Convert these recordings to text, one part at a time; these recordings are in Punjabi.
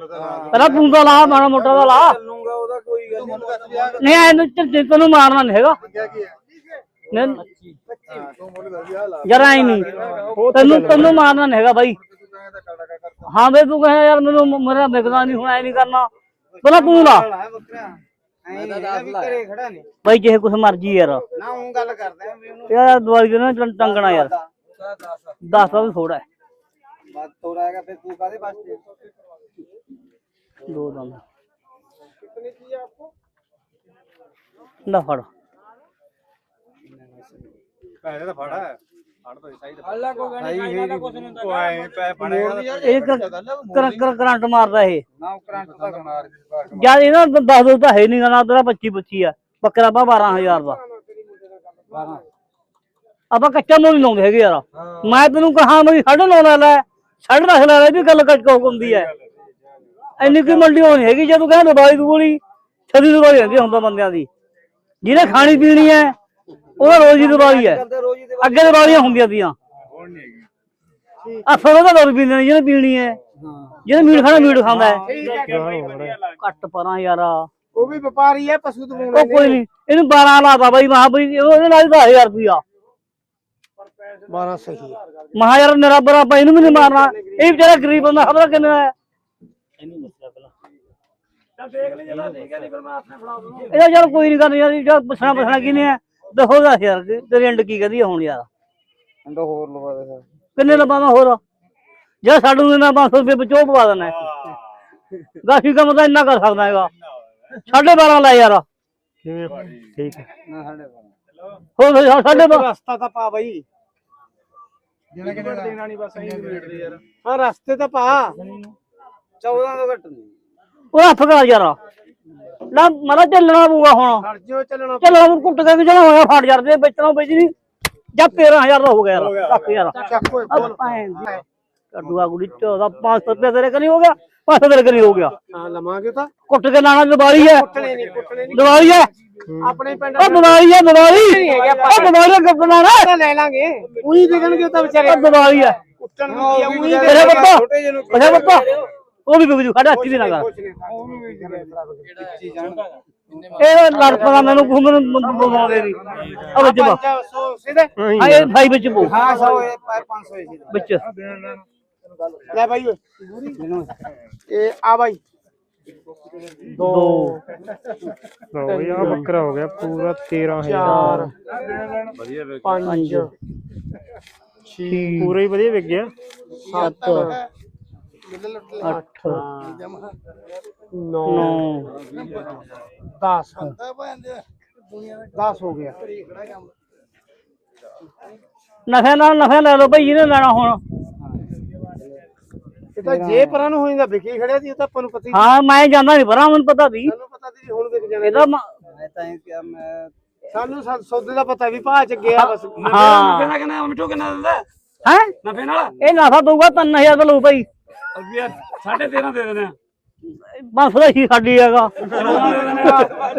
ਪਹਿਲਾਂ ਤੂੰ ਤਾਂ ਲਾ ਮਾੜਾ ਮੋਟਾ ਦਾ ਲਾ। ਚੱਲੂਗਾ ਉਹਦਾ ਕੋਈ ਗੱਲ ਨਹੀਂ। ਨਹੀਂ ਇਹਨੂੰ ਤੇ ਤੈਨੂੰ ਮਾਰਨਾ ਨਹੀਂ ਹੈਗਾ। ਨਹੀਂ ਤੂੰ ਮੁੱਲ ਦੱਸ ਯਾ ਲਾ। ਯਾਰ ਐ ਨਹੀਂ। ਤੈਨੂੰ ਤੈਨੂੰ ਮਾਰਨਾ ਨਹੀਂ ਹੈਗਾ ਬਾਈ। ਕਹਿੰਦਾ ਹਾਂ ਬਈ ਤੂੰ ਕਹੇ ਯਾਰ ਮੈਨੂੰ ਮੇਰਾ ਵਿਕਦਾ ਨਹੀਂ ਹੁਣ ਐ ਨਹੀਂ ਕਰਨਾ। ਪਹਿਲਾਂ ਤੂੰ ਲਾ। ਬੱਕਰਾ ਐਂ ਨਹੀਂ ਵੀ ਘਰੇ ਖੜਾ ਨਹੀਂ ਬਾਈ ਜਿਹੇ ਕੁਛ ਮਰਜ਼ੀ ਯਾਰ। ਨਾ ਉਹ ਗੱਲ ਕਰਦੇ ਆ ਵੀ ਉਹਨੂੰ ਯਾਰ ਦਵਾਈ ਦੇ ਨਾ ਟੰਗਣਾ ਯਾਰ। ਦੱਸ। ਦੱਸ ਤਾਂ ਵੀ ਥੋੜਾ ਹੈ। ਬਾਤ ਤੋੜਾ ਹੈਗਾ ਫਿਰ ਤੂੰ ਕਾਦੇ ਵਾਸਤੇ? ਕੋ ਕਰੰਟ ਮਾਰਦਾ ਇਹ। ਉਹ ਕਰੰਟ ਦਾ ਕਰਨਾ ਮਾਰ ਯਾਰ ਇਹਨਾਂ ਦੱਸ ਦੋ ਤਾਂ ਹੈ ਨਹੀਂ ਨਾ ਤੇਰਾ 25 25 ਆ। ਬੱਕਰਾ ਬਾ 12000 ਦਾ। 12 ਆਪਾਂ ਕੱਚਾ ਮੁੱਲ ਲਾਉਂਦੇ ਹੈਗੇ ਯਾਰ। ਮੈਂ ਤੈਨੂੰ ਕਹਾ ਮੈਂ ਸਾਢੇ ਨੌ ਲੈ ਲੈ। ਸਾਢੇ ਦਸ ਲੈ ਲੈ ਇਹ ਵੀ ਗੱਲ ਕੱਚ ਹੁੰਦੀ ਹੈ। ਇੰਨੀ ਕੀ ਮੰਡੀ ਹੋਣੀ ਹੈਗੀ ਜੇ ਤੂੰ ਕਹਿੰਦਾ ਦਵਾਈ ਦੂੜੀ ਛਦੀ ਦਵਾਈ ਹੁੰਦੀ ਹੁੰਦਾ ਬੰਦਿਆਂ ਦੀ। ਜਿਹਨੇ ਖਾਣੀ ਪੀਣੀ ਹੈ ਉਹਦਾ ਰੋਜ਼ ਹੀ। ਦਵਾਈ ਹੈ ਦੇ ਅੱਗੇ ਦਵਾਈਆਂ ਹੁੰਦੀਆਂ ਤੀਆਂ ਹੈਗੀ ਆ ਫਿਰ ਉਹਦਾ ਦਰ ਪੀਂਦੇ ਨੇ ਜਿਹਨੇ ਪੀਣੀ ਹੈ ਹਾਂ ਜਿਹਨੇ ਮੀਟ ਖਾਣਾ ਮੀਟ ਖਾਂਦਾ ਹੈ। ਘੱਟ ਪਰਾਂ ਯਾਰ। ਉਹ ਵੀ ਵਪਾਰੀ ਹੈ ਪਸ਼ੂ ਤੋਂ ਉਹ ਕੋਈ ਨਹੀਂ ਇਹਨੂੰ 12 ਲਾਤਾ ਬਾਈ ਮਹਾ ਬਈ ਉਹਦੇ ਨਾਲ 10000 ਰੁਪਿਆ 12 ਸਹੀ ਮਹਾ ਯਾਰ ਮੇਰਾ ਬਰਾਬਰ ਇਹਨੂੰ ਵੀ ਨਹੀਂ ਮਾਰਨਾ। ਇਹ ਵਿਚਾਰਾ ਗਰੀਬ ਬੰਦਾ ਖਬਰ ਕਿੰਨਾ ਹੈ? ਇਹਦਾ ਯਾਰ ਕੋਈ ਨਹੀਂ ਕਰਨੀ ਯਾਰ ਜਿਹੜਾ ਪੁੱਛਣਾ ਪੁੱਛਣਾ ਕੀ ਨਹੀਂ ਹੈ ਦੱਸੋ ਦੱਸ ਯਾਰ ਕਿ ਤੇਰੀ ਐਂਡ ਕੀ ਕਹਦੀ ਹੁਣ ਯਾਰ? ਅੰਡਾ ਹੋਰ ਲਵਾ ਦੇ ਫਿਰ। ਕਿੰਨੇ ਲਵਾਵਾਂ ਹੋਰ? ਜੇ ਸਾਡੂ ਨੇ ਮੈਂ 500 ਰੁਪਏ ਵਿੱਚੋਂ ਪਵਾ ਦੇਣਾ ਹੈ। ਗਾਫੀ ਕੰਮ ਤਾਂ ਇੰਨਾ ਕਰ ਸਕਦਾ ਹੈਗਾ। ਸਾਢੇ 12 ਲੈ ਯਾਰ। ਕਿਵੇਂ? ਠੀਕ ਹੈ। ਨਾ ਸਾਡੇ ਹੋਰ ਫਿਰ 12 ਰਸਤਾ ਤਾਂ ਪਾ ਬਈ। ਜਿਹੜਾ ਕਿ ਦੇਣਾ ਨਹੀਂ ਬਸ ਐਂ ਰੇਟ ਦੇ ਯਾਰ। ਹਾਂ ਰਸਤੇ ਤਾਂ ਪਾ। 14 ਤੋਂ ਘੱਟ ਨਹੀਂ। ਉਹ ਹੱਥ ਕਰ ਯਾਰ। ਨਾ ਮਰਾ ਚੱਲਣਾ ਪਊਗਾ ਹੁਣ। ਚੱਲਣਾ ਚੱਲਣਾ ਹੁਣ ਕੁੱਟ ਕੇ ਜਿਹੜਾ ਹੋਇਆ ਫੜ ਯਾਰ ਦੇ ਵੇਚਣਾ ਵੇਚ ਨਹੀਂ ਜਾਂ 13000 ਦਾ ਹੋ ਗਿਆ ਯਾਰ ਰੱਖ ਯਾਰ ਚੱਕ ਓਏ ਆ ਭੈਣ ਦੀ ਕੱਡੂਆ ਗੁੜੀ 14 500 ਰੁਪਏ ਤੇਰੇ ਕਨੀ ਹੋ ਗਿਆ 500 ਤੇਰੇ ਕਨੀ ਹੋ ਗਿਆ। ਹਾਂ ਲਵਾਂਗੇ ਤਾਂ। ਕੁੱਟ ਕੇ ਲਾਣਾ ਦਿਵਾਲੀ ਹੈ। ਕੁੱਟਣੇ ਨਹੀਂ ਕੁੱਟਣੇ ਨਹੀਂ। ਦਿਵਾਲੀ ਹੈ। ਆਪਣੇ ਪਿੰਡ ਉਹ ਦਿਵਾਲੀ ਹੈ ਦਿਵਾਲੀ। ਉਹ ਦਿਵਾਲੀ ਦਾ ਗੱਪ ਲਾਣਾ। ਤਾਂ ਲੈ ਲਾਂਗੇ। ਉਹੀ ਉਹ ਤਾਂ ਵਿਚਾਰੇ। ਦਿਵਾਲੀ ਹੈ। ਕੁੱਟਣ ਨੂੰ ਕੀ ਆ ਉਹੀ ਤੇਰੇ ਨੂੰ ਤੇਰੇ ਬੱਤਾ ਉਹ ਵੀ ਵਿਕ ਜੂ ਸਾਡੇ ਹੱਥੀ ਵੀ ਨਾ ਕਰ। ਉਹਨੂੰ ਵੀ ਚੀਜ਼ ਜਾਣਦਾ ਇਹ ਲੜ ਪਾ ਮੈਨੂੰ ਘੁੰਮਣ ਬਵਾਉਂਦੇ ਨਹੀਂ। ਆ ਵਿੱਚ ਪਾ 500 ਸਿੱਧੇ ਆ ਇਹ ਭਾਈ ਵਿੱਚ ਪੋ ਹਾਂ 100 500 ਸੀ ਵਿੱਚ। ਲੈ ਓਏ। ਇਹ ਆ ਬਾਈ ਦੋ। ਲਓ ਯਾ ਬੱਕਰਾ ਹੋ ਗਿਆ ਪੂਰਾ 13000 ਚਾਰ। ਵਧੀਆ ਵੇਖ ਪੰਜ। ਛੇ। ਪੂਰਾ ਹੀ ਵਧੀਆ ਵਿਕ ਗਿਆ। ਸੱਤ। ਅੱਠ। 9 ਨੌ। 10 10 ਹੋ ਗਿਆ। ਨਫੇ ਨਾਲ ਨਫੇ ਲੈ ਲਓ ਭਾਈ ਜਿਹਨੇ ਲੈਣਾ ਹੁਣ। ਇਹ ਤਾਂ ਜੇ ਪਰਾਂ ਨੂੰ ਹੋ ਜਾਂਦਾ ਵਿਕੀ ਖੜਿਆ ਸੀ ਉਹ ਤਾਂ ਆਪਾਂ ਨੂੰ ਪਤਾ ਹੀ ਹਾਂ ਮੈਂ ਜਾਂਦਾ ਨਹੀਂ ਪਰਾਂ ਮੈਨੂੰ ਪਤਾ ਵੀ ਸਾਨੂੰ ਪਤਾ ਸੀ ਹੁਣ ਵਿਕ ਜਾਣਾ। ਇਹਦਾ ਮ- ਸਾਨੂੰ ਸਾ- ਸੌਦੇ ਦਾ ਪਤਾ ਵੀ ਭਾਅ ਚ ਗਿਆ ਬਸ। ਹਾਂ। ਕਿੰਨਾ ਮਿੱਠੂ ਕਿੰਨਾ ਦਿੰਦਾ? ਹੈ? ਨਫੇ ਨਾਲ? ਇਹ ਨਫਾ ਦਊਗਾ 3000 ਦਾ ਲਊ ਭਾਈ ਰੁਪਿਆ 13.5 ਦੇ ਦੇਣਾ 500 ਦਾ ਹੀ ਸਾਡੀ ਹੈਗਾ।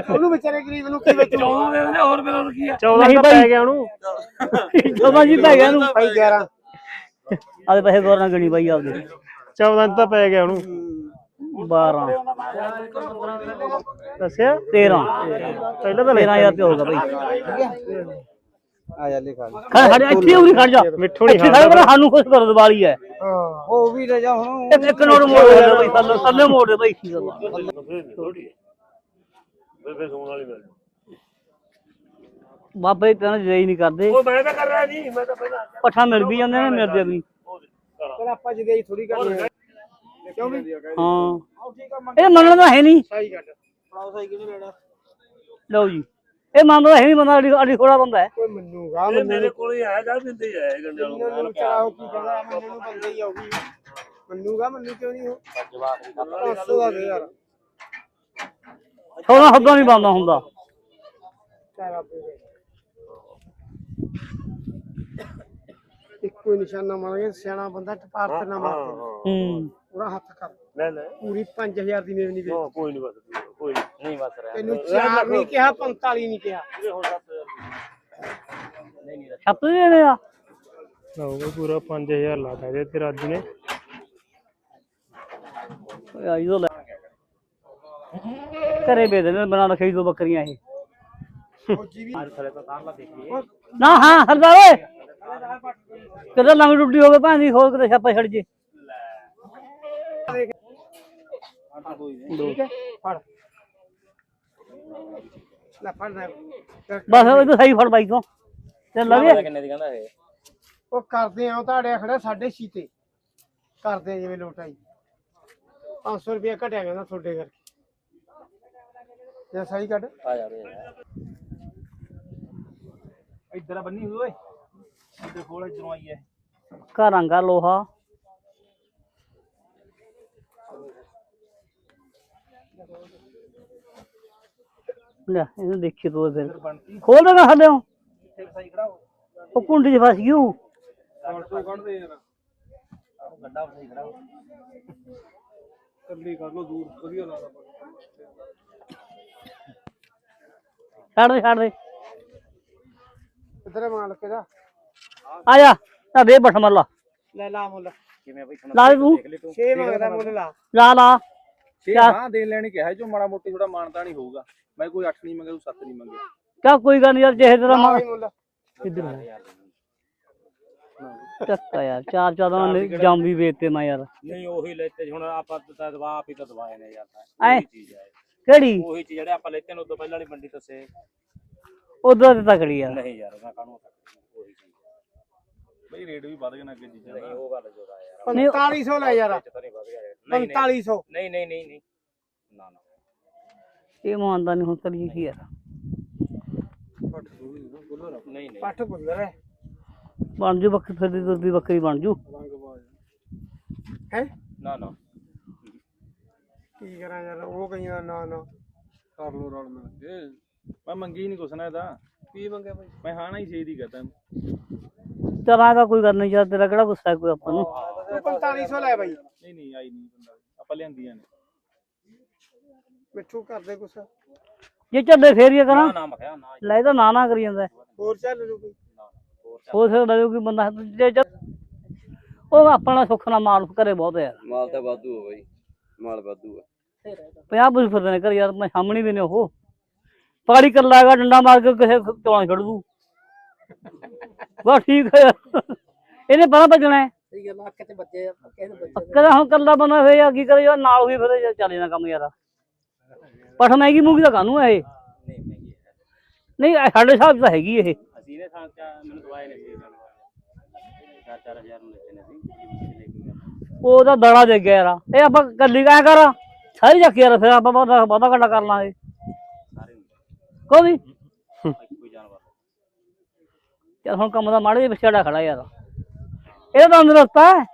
ਉਹਨੂੰ ਵਿਚਾਰੇ ਗਰੀਬ ਨੂੰ ਕੀ ਵੇਚੂ 14 ਦੇ ਦੇਣੇ ਹੋਰ ਬਿਨਾਂ ਕੀ ਆ? 14 ਨਹੀਂ ਤਾਂ। ਪੈ ਗਿਆ ਉਹਨੂੰ। ਜਦੋਂ ਜੀ ਪੈ ਗਿਆ ਇਹਨੂੰ ਭਾਈ 11 ਆਦੇ ਪੈਸੇ ਗੌਰ ਨਾਲ ਗਣੀ ਬਾਈ ਆਪਦੇ। 14 ਤਾਂ ਪੈ ਗਿਆ ਉਹਨੂੰ। 12 ਦੱਸਿਆ? 13 ਪਹਿਲਾਂ ਤਾਂ 13000 ਰੁਪਏ ਹੋਗਾ ਭਾਈ ਆ ਜਾ ਲਿਖਾ। ਖੜ ਖੜ ਇੱਥੇ ਉਰੀ ਖੜ ਜਾ। ਮਿੱਠੂ ਨਹੀਂ ਖੜ ਸਾਨੂੰ ਖੁਸ਼ ਕਰ ਦਿਵਾਲੀ ਹੈ। ਉਹ ਵੀ ਲੈ ਜਾ ਹੁਣ ਇੱਕ ਇੱਕ ਮੋੜ ਦੇ ਭਾਈ ਥੱਲੇ ਥੱਲੇ ਮੋੜ ਦੇ ਭਾਈ ਕੀ ਗੱਲ ਬਾਬੇ ਤੈਨੂੰ ਜਈ ਨਹੀਂ ਕਰਦੇ। ਉਹ ਮੈਂ ਤਾਂ ਕਰ ਰਿਹਾ ਨਹੀਂ ਮੈਂ ਤਾਂ ਪਹਿਲਾਂ ਪੱਠਾ ਮਿਲ ਵੀ ਜਾਂਦੇ ਨੇ ਮਿਲਦੇ ਵੀ। ਪਰ ਆਪਾਂ ਜਗਾਈ ਥੋੜੀ ਹੈ। ਕਿਉਂ ਵੀ? ਹਾਂ। ਇਹ ਮੰਨਣ ਦਾ ਹੈ ਨਹੀਂ। ਸਹੀ ਗੱਲ ਪੜਾਓ ਸਹੀ ਕਿਹਨੂੰ ਲੈਣਾ? ਲਓ ਜੀ। ਇਹ ਮੰਨਦਾ ਹੈ ਨਹੀਂ ਬੰਦਾ ਅੜੀ ਅੜੀ ਖੋੜਾ ਬੰਦਾ ਹੈ। ਕੋਈ ਮੰਨੂਗਾ ਮੰਨੂ ਮੇਰੇ ਕੋਲ ਹੀ ਆਇਆ ਗੱਲ ਦਿੰਦੇ ਆਇਆ ਗੰਡੇ ਨੂੰ ਵਿਚਾਰਾ ਉਹ ਕੀ ਕਹਿੰਦਾ ਮੰਨੂ ਨੂੰ ਬੰਦੇ ਹੀ ਆਉਗੀ ਮੰਨੂਗਾ ਮੰਨੂ ਕਿਉਂ ਨਹੀਂ ਉਹ? ਜਵਾਬ ਦਾ ਦੇ ਯਾਰ। ਸੋਨਾ ਹੱਦੋਂ ਨਹੀਂ ਬੰਦਾ ਹੁੰਦਾ। ਚਾਹ ਇੱਕੋ ਹੀ ਨਿਸ਼ਾਨਾ ਮਾਰਾਂਗੇ ਸਿਆਣਾ ਬੰਦਾ ਟਪਾਰ ਤੇ ਨਾ ਮਾਰਦੇ ਹੂੰ। ਪੂਰਾ ਹੱਥ ਕਰ। ਲੈ ਲੈ। ਪੂਰੀ 5000 ਦੀ ਮੇਵਨੀ ਵੇਚ ਕੋਈ ਨਹੀਂ ਬਸ। ਨਹੀਂ ਬਸ ਰਿਹਾ ਤੈਨੂੰ ਚਾਰ ਨਹੀਂ ਕਿਹਾ 45 ਨਹੀਂ ਕਿਹਾ। ਛੱਤ ਦੇ ਦੇਣੇ ਆ। ਲਓ ਬਈ ਪੂਰਾ 5000 ਲਾਤਾ ਜੇ ਤੇ ਰਾਜੂ ਨੇ। ਆਈ ਉਹ ਲੈ। ਘਰੇ ਨੇ ਬਣਾ ਰਖੀ ਦੋ ਬੱਕਰੀਆਂ ਇਹ। ਨਾ ਹਾਂ ਸਰਦਾਰ ਓਏ। ਕਿਤੇ ਲੰਗ ਟੁੱਟੀ ਹੋਵੇ ਭਾਂ ਦੀ ਹੋਰ ਕਿਤੇ ਛਾਪਾ ਛੱਡ ਜੇ। ਠੀਕ ਹੈ ਫੜ। ਲੈ ਫੜ ਲੈ। ਬਸ ਉਹ ਤਾਂ ਸਹੀ ਫੜ ਬਾਈ ਤੋਂ। ਤੇ ਲਵੇ ਕਿੰਨੇ ਦੀ ਕਹਿੰਦਾ ਇਹ? ਉਹ ਕਰਦੇ ਆ ਤੁਹਾਡੇ ਖੜਾ 6.5 ਤੇ। ਕਰਦੇ ਆ ਜਿਵੇਂ ਲੋਟਾਈ 500 ਰੁਪਏ ਘਟਿਆ ਕਹਿੰਦਾ ਤੁਹਾਡੇ ਕਰਕੇ। ਜੇ ਸਹੀ ਕੱਢ। ਆ ਜਾ ਰੇ ਇੱਧਰ ਬੰਨੀ ਹੋਈ ਓਏ। ਇੱਧਰ ਕੋਲ ਇੱਧਰੋਂ ਆਈ ਹੈ। ਘਰਾਂ ਦਾ ਲੋਹਾ। ਲੈ ਇਹਨੂੰ ਦੇਖੀ ਤੋ ਫਿਰ ਖੋਲ ਉਹ ਕੁੰਡੀ 'ਚ ਫਸ ਗਈ ਉਹ। ਤੋਂ ਦੇ ਯਾਰ। ਆਹ ਗੱਡਾ ਸਹੀ ਖੜਾ ਹੋ। ਕੱਲੀ ਕਰ ਲੋ ਦੂਰ ਵਧੀਆ ਲੱਗਦਾ ਛੱਡ ਦੇ ਛੱਡ ਦੇ। ਇਧਰ ਮਾਲਕ ਦਾ ਆ ਜਾ ਤਾਂ ਦੇ ਬਠ ਮੱਲਾ ਲੈ। ਲਾ ਮੁੱਲ। ਕਿਵੇਂ ਬਈ ਲਾ ਦੇ ਤੂੰ। 6 ਮੰਗਦਾ ਮੁੱਲ ਲਾ। ਲਾ ਲਾ। ਛੇ ਕਿਆ? ਹਾਂ ਦੇਣ ਲੈਣੀ ਕਿਹਾ ਜੋ ਮਾੜਾ ਮੋਟੀ ਥੋੜਾ ਮਾਨਤਾ ਨਹੀਂ ਹੋਊਗਾ। ਮੈਂ ਕੋਈ 8 ਨਹੀਂ ਮੰਗਿਆ ਤੂੰ 7 ਨਹੀਂ ਮੰਗਿਆ। ਕਿਆ ਕੋਈ ਗੱਲ ਨੀ ਯਾਰ ਜਿਹੇ ਤੇਰਾ ਮਾ ਕਿੱਧਰ ਹੈ ਚੱਕਾ ਯਾਰ। ਚਾਰ ਚਾਰਾਂ ਜੰਮ ਵੀ ਵੇਚਤੇ ਮੈਂ ਯਾਰ। ਨਹੀਂ ਉਹੀ ਲੈਤੇ ਹੁਣ ਆਪਾਂ ਤਾਂ ਦਵਾ ਆਪ ਹੀ ਤਾਂ ਦਵਾਏ ਨੇ ਯਾਰ ਐ ਉਹੀ ਚੀਜ਼ ਹੈ ਕਿਹੜੀ? ਉਹੀ ਚੀਜ਼ ਜਿਹੜੇ ਆਪਾਂ ਲੈਤੇ ਨੇ ਉਦੋਂ ਪਹਿਲਾਂ ਵਾਲੀ ਮੰਡੀ ਦੱਸੇ ਉਧਰ ਤੇ ਤਕੜੀ ਯਾਰ ਨਹੀਂ ਯਾਰ ਉਹਨਾਂ ਕਾਹਨੂੰ ਉਹੀ ਚੀਜ਼ ਬਈ ਰੇਟ ਵੀ ਵੱਧ ਗਏ ਨਾ ਅੱਗੇ ਚੀਜ਼ਾਂ ਨਹੀਂ ਉਹ ਗੱਲ ਜੋਦਾ ਯਾਰ। 4500 ਲੈ ਯਾਰ। ਵਿੱਚ ਤਾਂ ਨਹੀਂ ਵਧ ਗਿਆ। ਰੇਟ ਨਹੀਂ 4500 ਨਹੀਂ ਨਹੀਂ ਨਹੀਂ ਨਹੀਂ। ਨਾ ਨਾ। ਇਹ ਮੰਨਦਾ ਨਹੀਂ ਹੁਣ ਕਰੀਏ ਕੀ ਯਾਰ? ਨਹੀਂ ਨਹੀਂ ਪੱਠ ਬੁੱਲਰ ਹੈ। ਬਣ ਜੂ ਬੱਕਰੀ ਫਿਰਦੀ ਤੁਰਦੀ ਬੱਕਰੀ ਬਣ ਜੂ। ਹੈ? ਨਾ ਨਾ। ਕੀ ਕਰਾਂ ਯਾਰ ਉਹ ਕਹੀਆਂ ਨਾ ਨਾ। ਕਰ ਲੋ ਰਲ ਮਿਲ ਕੇ। ਮੈਂ ਮੰਗੀ ਨਹੀਂ ਕੁਛ ਨਾ ਇਹਦਾ। ਕੀ ਮੰਗਿਆ ਬਾਈ ਮੈਂ ਹਾਂ ਨਾ ਹੀ ਛੇ ਦੀ ਕਹਤਾ ਚਲਾਂ ਦਾ ਕੋਈ ਗੱਲ ਨਹੀਂ ਯਾਰ ਤੇਰਾ ਕਿਹੜਾ ਗੁੱਸਾ ਹੈ ਕੋਈ ਆਪਾਂ ਨੂੰ? ਤੂੰ 4500 ਲੈ ਬਾਈ ਨਹੀਂ ਨਹੀਂ ਆਈ ਨਹੀਂ ਬੰਦਾ ਆਪਾਂ ਲਿਆਂਦੀਆਂ ਨੇ। ਮਿੱਠੂ ਕਰਦੇ ਕੁਛ? ਜੇ ਚੱਲੇ ਫੇਰ ਹੀ ਕਰਾਂ। ਨਾ ਨਾ ਮਖਿਆ ਨਾ ਲੈ ਤਾਂ ਨਾ ਨਾ ਕਰੀ ਜਾਂਦਾ। ਹੋਰ ਚੱਲ ਲੂ ਕੋਈ? ਹੋ ਸਕਦਾ ਵੀ ਕੋਈ ਬੰਦਾ। ਜੇ ਜੇ- ਉਹ ਆਪਣਾ ਸੁੱਖ ਨਾਲ ਮਾਲ ਘਰੇ ਬਹੁਤ ਯਾਰ। ਮਾਲ ਤਾਂ ਵਾਧੂ ਹੋ ਬਈ। ਮਾਲ ਵਾਧੂ ਆ। 50 ਬੁਝ ਫਿਰਦੇ ਨੇ ਘਰ ਯਾਰ ਮੈਂ ਸਾਹਮਣੇ ਵੀ ਨੇ ਉਹ। ਪਾੜੀ ਕਰ ਲਾਗਾ ਡੰਡਾ ਮਾਰ ਕੇ ਕਿਸੇ ਚੋਲਾਂ ਛੱਡ ਦੂ। ਬਸ ਠੀਕ ਹੈ ਯਾਰ। ਇਹਨੇ ਪਤਾ ਭੱਜਣਾ ਹੈ। ਸਹੀ ਗੱਲ ਅੱਖ ਤੇ ਬੱਚੇ ਕਿਸੇ ਬੱਚੇ ਕਦਾ ਹੁਣ ਕੱਲਾ ਬੰਦਾ ਫੇਰ ਕੀ ਕਰੇ ਯਾਰ ਨਾਲ ਵੀ ਫਿਰ ਚੱਲੇ ਨਾ ਕੰਮ ਯਾਰ। ਪਠ ਮਹਿੰਗੀ ਮੂੰਗੀ ਦਾ ਕਾਨੂੰ ਹੈ ਇਹ? ਨਹੀਂ ਮਹਿੰਗੀ ਹੈ। ਨਹੀਂ ਇਹ ਸਾਡੇ ਹਿਸਾਬ ਤਾਂ ਹੈਗੀ ਇਹ। ਅਸੀਂ ਨੇ ਸਾਂ ਚਾ ਮੈਨੂੰ ਦਵਾਏ ਨੇ ਸੀ ਚਾਰ ਚਾਰ ਹਜ਼ਾਰ ਨੂੰ ਲੈਤੇ ਨੇ ਸੀ ਲੈ ਕੇ ਗਿਆ ਉਹਦਾ ਦੜਾ ਦੇ ਗਿਆ ਯਾਰ ਇਹ ਆਪਾਂ ਕੱਲੀ ਕਾਇਆ ਕਰ? ਸਾਰੀ ਚੱਕ ਯਾਰ ਫਿਰ ਆਪਾਂ ਬਹੁਤਾ ਬਹੁਤਾ ਘੱਟਾ ਕਰ ਲਾਂਗੇ। ਕੋਈ ਚੱਲ ਹੁਣ ਕੰਮ ਦਾ ਮਾੜੇ ਵਿਛੜਾ ਖੜਾ ਯਾਰ। ਇਹ ਤਾਂ ਅੰਦਰ ਰਸਤਾ ਹੈ।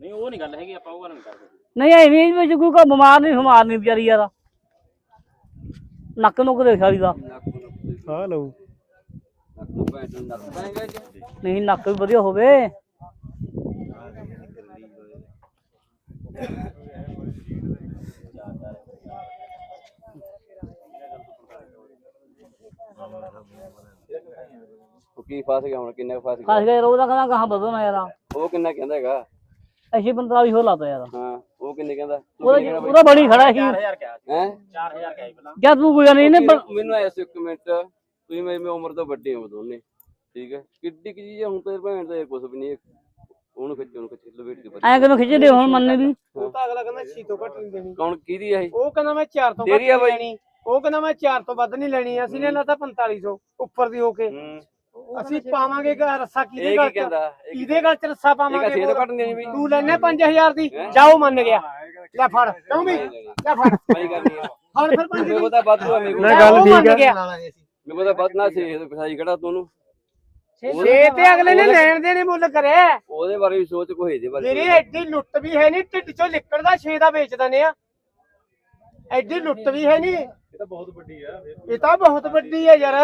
ਨਹੀਂ ਉਹ ਨਹੀਂ ਗੱਲ ਹੈਗੀ ਆਪਾਂ ਉਹ ਗੱਲ ਨਹੀਂ ਕਰਦੇ। ਨਹੀਂ ਐਵੇਂ ਹੀ ਵਿੱਚ ਕੋਈ ਕੋਈ ਬਿਮਾਰ ਨਹੀਂ ਬਿਮਾਰ ਨਹੀਂ ਵਿਚਾਰੀ ਯਾਰ ਨੱਕ ਨੁੱਕ ਦੇਖ ਵਾਲੀ ਦਾ ਆ ਲਓ ਨੱਕ ਨੂੰ ਭੈਣ ਨੂੰ ਨੱਕ ਪਾਏਗਾ ਜੀ ਨਹੀਂ ਨੱਕ ਵੀ ਵਧੀਆ ਹੋਵੇ ਉਹ ਕੀ ਫਸ ਗਿਆ ਹੁਣ ਕਿੰਨੇ ਕੁ ਫਸ ਖਾਸ ਗਿਆ ਕਰ ਉਹਦਾ ਕਹਿੰਦਾ ਕਹਾਂ ਬਦਲਣਾ ਯਾਰ ਉਹ ਕਿੰਨਾ ਕਹਿੰਦਾ ਹੈਗਾ ਐਸੀ 45 ਹੋ ਲਾਤਾ ਯਾਰ ਹਾਂ ਉਹ ਕਿੰਨੇ ਕਹਿੰਦਾ? ਉਹਦਾ ਉਹਦਾ ਬੜੀ ਖੜਾ ਸੀ। 4000 ਕਿਹਾ ਹੈ? 4000 ਕਿਹਾ ਸੀ ਪਹਿਲਾਂ। ਜਦ ਤੂੰ ਕੋਈ ਨਹੀਂ ਇਹਨੇ ਬ- ਮੈਨੂੰ ਐਸੇ ਇੱਕ ਮਿੰਟ। ਤੁਸੀਂ ਮੇਰੀ ਮੇਰੀ ਉਮਰ ਤੋਂ ਵੱਡੇ ਹੋ ਦੋਨੇ। ਠੀਕ ਹੈ? ਕਿੱਡੀ ਕੀ ਚੀਜ਼ ਆ, ਹੁਣ ਤੇ ਭੈਣ ਦਾ ਕੁਝ ਵੀ ਨਹੀਂ ਉਹਨੂੰ ਖਿੱਚ ਉਹਨੂੰ ਖਿੱਚ ਲਵੇਟ ਕੇ ਐਂ ਕਿਨੂੰ ਖਿੱਚਦੇ ਹੁਣ ਮੰਨੇ ਵੀ? ਉਹ ਤਾਂ ਅਗਲਾ ਕਹਿੰਦਾ ਛੀ ਤੋਂ ਘੱਟ ਨਹੀਂ ਦੇਣੀ। ਕੌਣ ਕਿਹਦੀ ਆ ਇਹ? ਉਹ ਕਹਿੰਦਾ ਮੈਂ 4 ਤੋਂ ਘੱਟ ਤੇਰੀ ਆ ਨਹੀਂ ਬਾਈ? ਲੈਣੀ। ਉਹ ਕਹਿੰਦਾ ਮੈਂ 4 ਤੋਂ ਵੱਧ ਨਹੀਂ ਲੈਣੀ ਅਸੀਂ ਨੇ ਲਾਤਾ 4500 ਉੱਪਰ ਦੀ ਹੋ ਕੇ। ਹੂੰ। ਅਸੀਂ ਪਾਵਾਂਗੇ ਗਾ ਰੱਸਾ ਕਿਹਦੇ ਇਹ ਗੱਲ ਕੀ ਚ? ਕਹਿੰਦਾ? ਇਹ ਕਿਹਦੇ? ਗੱਲ ਚ ਰੱਸਾ ਇਹ ਪਾਵਾਂਗੇ ਕਸੇ ਤੋਂ ਘੱਟ ਨਹੀਂ ਵੀ। ਤੂੰ ਲੈਣੇ 5000 ਦੀ ਜਾਓ ਮੰਨ ਗਿਆ। ਲੈ ਫੜ ਕਿਉਂ ਵੀ। ਲੈ ਫੜ। ਮੈਂ ਕਰਨੀ ਆ ਫੜ ਫਿਰ ਪੰਜ ਮੇਰੇ ਕੋਲ ਤਾਂ ਵਾਧੂ ਆ ਮੇਰੇ ਕੋਲ ਨਾ ਗੱਲ ਉਹ ਠੀਕ ਮੰਨ ਆ। ਗਿਆ ਮੇਰੇ ਕੋਲ ਤਾਂ ਵੱਧ ਨਾ ਸੇ ਪਸਾਈ ਖੜਾ ਤੂੰ ਛੇ ਤੇ ਅਗਲੇ ਨੇ ਲੈਣ ਦੇਣੇ ਮੁੱਲ ਕਰਿਆ। ਉਹਦੇ ਬਾਰੇ ਵੀ ਸੋਚ ਕੋਈ ਇਹਦੇ ਬਾਰੇ ਵੀਰੇ ਐਡੀ ਲੁੱਟ ਵੀ ਹੈ ਨਹੀਂ ਢਿੱਡ ਚੋਂ ਨਿਕਲਦਾ ਛੇ ਦਾ ਵੇਚ ਦਨੇ ਆ। ਐਡੀ ਲੁੱਟ ਵੀ ਹੈ ਨਹੀਂ। ਇਹ ਤਾਂ ਬਹੁਤ ਵੱਡੀ ਆ ਫਿਰ ਇਹ ਤਾਂ ਬਹੁਤ ਵੱਡੀ ਹੈ ਯਾਰ।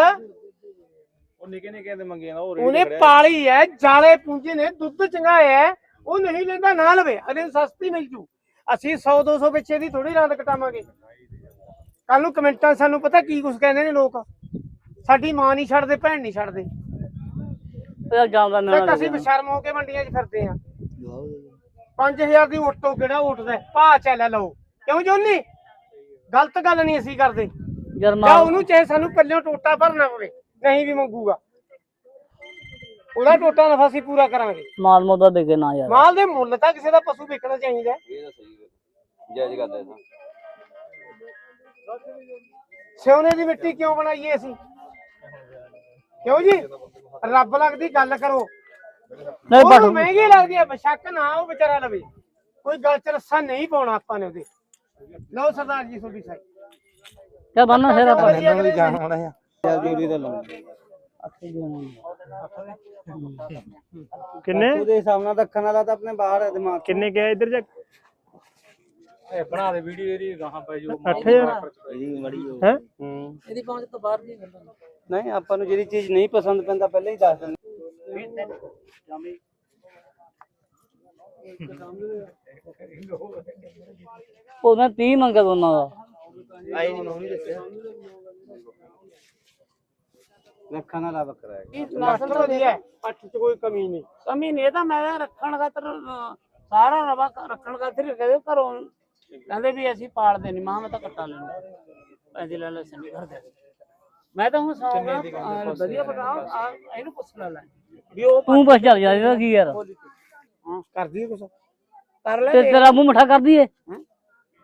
ਉਹ ਨਿੱਕੇ ਨਿੱਕੇ ਦੇ ਮੰਗੇ ਨਾ ਉਹ ਰੇਟ ਉਹਨੇ। ਪਾਲੀ ਹੈ ਜਾਲੇ ਪੂੰਜੇ ਨੇ ਦੁੱਧ ਚੰਗਾਇਆ ਹੈ, ਉਹ ਨਹੀਂ ਲੈਂਦਾ ਨਾ ਲਵੇ ਅਰੇ ਸਸਤੀ ਮਿਲ ਜੂ। ਅਸੀਂ 100 200 ਪਿੱਛੇ ਦੀ ਥੋੜੀ ਰੰਦ ਕਟਾਵਾਂਗੇ। ਕੱਲ ਨੂੰ ਕਮੈਂਟਾਂ ਸਾਨੂੰ ਪਤਾ ਕੀ ਕੁਝ ਕਹਿੰਦੇ ਨੇ ਲੋਕ? ਸਾਡੀ ਮਾਂ ਨਹੀਂ ਛੱਡਦੇ ਭੈਣ ਨਹੀਂ ਛੱਡਦੇ। ਜਾਂਦਾ ਤੇ ਅਸੀਂ ਬਸ਼ਰਮ ਹੋ ਕੇ ਮੰਡੀਆਂ 'ਚ ਫਿਰਦੇ ਆ 5000 ਦੀ ਓਟੋ ਕਿਹੜਾ ਉੱਠਦਾ ਭਾ ਚੱਲ ਲਓ। ਕਿਉਂ ਜੋਨੀ? ਗਲਤ ਗੱਲ ਨਹੀਂ ਅਸੀਂ ਕਰਦੇ। ਯਾਰ ਜਾਂ ਮਾਲ ਉਹਨੂੰ ਚਾਹੇ ਸਾਨੂੰ ਪੱਲਿਓਂ ਟੋਟਾ ਭਰਨਾ ਪਵੇ। ਨਹੀਂ ਵੀ ਮੰਗੂਗਾ। ਉਹਦਾ ਟੋਟਾ ਨਫਾ ਅਸੀਂ ਪੂਰਾ ਕਰਾਂਗੇ। ਮਾਲ ਮੋਦਾ ਦੇ ਕੇ ਨਾ ਯਾਰ। ਮਾਲ ਦੇ ਮੁੱਲ ਤਾਂ ਕਿਸੇ ਦਾ ਪਸ਼ੂ ਵਿਕਣਾ ਚਾਹੀਦਾ ਹੈ। ਇਹ ਤਾਂ ਸਹੀ ਗੱਲ ਜਾਇਜ਼ ਗੱਲ ਹੈ ਇਹ ਤਾਂ। ਸਿਉਨੇ ਦੀ ਮਿੱਟੀ ਕਿਉਂ ਬਣਾਈਏ ਅਸੀਂ? ਕਿਉਂ ਜੀ? ਰੱਬ ਲੱਗਦੀ ਗੱਲ ਕਰੋ। ਨਹੀਂ ਉਹਨੂੰ ਪਟ ਮਹਿੰਗੀ ਲੱਗਦੀ ਹੈ ਬਸ਼ੱਕ ਨਾ ਉਹ ਵਿਚਾਰਾ ਲਵੇ। ਕੋਈ ਗੱਲ ਚ ਰੱਸਾ ਨਹੀਂ ਪਾਉਣਾ ਆਪਾਂ ਨੇ ਉਹਦੇ। ਲਓ ਸਰਦਾਰ ਜੀ ਤੁਹਾਡੀ ਸਾਈ ਕਿਆ ਬੰਨਾ ਸਿਰ ਆਪਾਂ। ਵਧੀਆ ਅਗਲੇ ਦਿਨ। ਕਿੰਨੇ? ਉਹਦੇ ਹਿਸਾਬ ਨਾਲ ਰੱਖਣ ਵਾਲਾ ਤਾਂ ਆਪਣੇ ਬਾਹਰ ਹੈ ਦਿਮਾਗ ਕਿੰਨੇ ਕਿਹਾ ਇੱਧਰ ਜਾ ਇਹ ਬਣਾ ਦੇ ਵੀਡੀਓ ਇਹਦੀ ਗਾਹਾਂ ਪੈ ਜੋ 8000 ਇਹਦੀ ਬੜੀ ਹੋ ਹੈ? ਇਹਦੀ ਪਹੁੰਚ ਤੋਂ ਬਾਹਰ ਨਹੀਂ ਨਹੀਂ ਆਪਾਂ ਨੂੰ ਜਿਹੜੀ ਚੀਜ਼ ਨਹੀਂ ਪਸੰਦ ਪੈਂਦਾ ਪਹਿਲਾਂ ਹੀ ਦੱਸ ਦਿੰਦੇ। ਉਹਨੇ 30 ਮੰਗਿਆ ਦੋਨਾਂ ਦਾ। ਆਈ ਨਹੀਂ ਮੈਂ ਨਹੀਂ ਦੱਸਿਆ। ਰੱਖਣ ਵਾਲਾ ਬੱਕਰਾ ਹੈ ਇਹ ਨਸਲ ਤਾਂ ਵਧੀਆ ਹੈ। ਪੱਠ ਚ ਕੋਈ ਕਮੀ ਨਹੀਂ। ਕਮੀ ਨਹੀਂ ਇਹ ਤਾਂ ਮੈਂ ਰੱਖਣ ਖਾਤਰ ਅਹ, ਸਾਰਾ ਰਵਾ ਕ- ਰੱਖਣ ਖਾਤਰ ਹੀ ਕਹਿੰਦੇ ਘਰੋਂ ਕਹਿੰਦੇ ਵੀ ਅਸੀਂ ਪਾਲਦੇ ਨਹੀਂ ਮਾਂ ਮੈਂ ਤਾਂ ਕੱਟਾ ਲੈਣਾ ਪੈਂਦੀ ਲੈ ਲੈ ਸੰਨੀ ਕਰਦੇ ਮੈਂ ਤਾਂ ਹੁਣ ਸੌਂਗਾ ਵਧੀਆ ਬਣਾ ਆ ਇਹਨੂੰ ਪੁੱਛ ਲੈ ਲੈ। ਵੀ ਉਹ ਤੂੰ ਬਸ ਚੱਲ ਜਾ ਇਹਦਾ ਕੀ ਯਾਰ? ਕਰਦੀ ਹੈ ਕੁਛ? ਕਰ ਲੈ ਤੇ ਤੇਰਾ ਮੂੰਹ ਮਿੱਠਾ ਕਰ ਦਈਏ?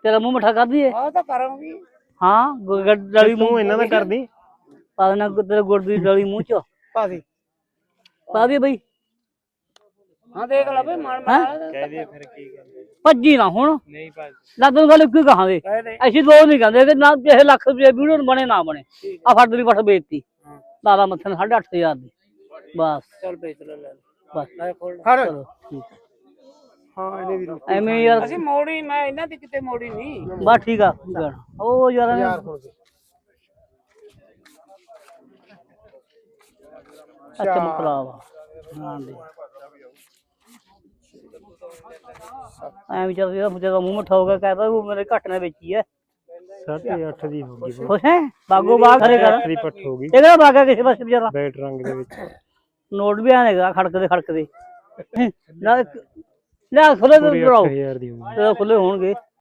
ਤੇਰਾ ਮੂੰਹ ਮਿੱਠਾ ਕਰ ਦਈਏ? ਆ ਤਾਂ ਕਰਾਂਗੀ ਹਾਂ ਗੁ- ਡਲੀ ਮੂੰਹ ਇਹਨਾਂ ਦਾ ਕਰਦੀ। ਪਾ ਦੇਣਾ ਤੇਰੇ ਗੁੜ ਦੀ ਡਲੀ ਮੂੰਹ ਚ। ਪਾ ਦੇ ਪਾ ਦੇ ਬਈ। ਹਾਂ ਦੇਖ ਲੈ ਬਈ ਮਨ ਮਾਰ। ਭੱਜੀ ਨਾ ਹੁਣ। ਨਹੀਂ ਭਾਜੀ। ਲੱਗ ਨੂੰ ਗੱਲ ਕੀ ਕਹਾਂਗੇ? ਕਹਿ ਦੇ। ਅਸੀਂ ਦੋ ਨਹੀਂ ਕਹਿੰਦੇ ਕਿ ਨਾ ਕਿਸੇ ਲੱਖ ਰੁਪਏ ਵੀਡੀਓ ਨੂੰ ਬਣੇ ਨਾ ਬਣੇ। ਆ ਫੜ ਦੀ ਪੱਠ ਵੇਚਤੀ ਲਾਲਾ ਮੱਥੇ ਨੂੰ 8500 ਦੀ। ਬਸ। ਚੱਲ ਵੇਚ ਲੈ ਲੈ। ਬਸ। ਠੀਕ ਹੈ। ਇਹਦੇ ਵੀ ਐਵੇਂ ਯਾਰ ਅਸੀਂ ਮੋੜੀ ਮੈਂ ਇਹਨਾਂ ਦੀ ਕਿਤੇ ਮੋੜੀ ਨਹੀਂ। ਬਸ ਠੀਕ ਆ ਠੀਕ ਆ। ਉਹ ਯਾਰ ਯਾਰ ਹੋ ਗਏ ਅੱਛਾ ਮੁਕਲਾਵਾ ਹਾਂ ਦੇ ਐਂ ਵੀ ਜਿਹੜਾ ਜਦੋਂ ਮੂੰਹ ਮਠਾ ਹੋ ਗਿਆ ਕਹਿੰਦਾ ਉਹ ਮੇਰੇ ਘੱਟ ਨੇ ਵੇਚੀ ਐ। 8.5 ਦੀ ਹੋ ਗਈ ਖੁਸ਼ ਹੈ ਬਾਗੋ ਬਾਗ ਖਰੇ ਕਰ। ਦੀ ਪੱਟ ਹੋ ਗਈ। ਇਹਦਾ ਬਾਗਾ ਕਿਸੇ ਪਾਸੇ ਵਿਚਾਰਾ। ਬੈਟ ਰੰਗ ਦੇ ਵਿੱਚ। ਨੋਟ ਵੀ ਆਣੇਗਾ ਖੜਕਦੇ ਖੜਕਦੇ ਨਾ ਇੱਕ- ਨਾ ਖੁੱਲੇ ਤੇ ਪੂਰੀ ਦਰਾਓ 8000 ਦੀ ਹੋ ਗਈ। ਤੇ ਖੁੱਲੇ ਹੋਣਗੇ।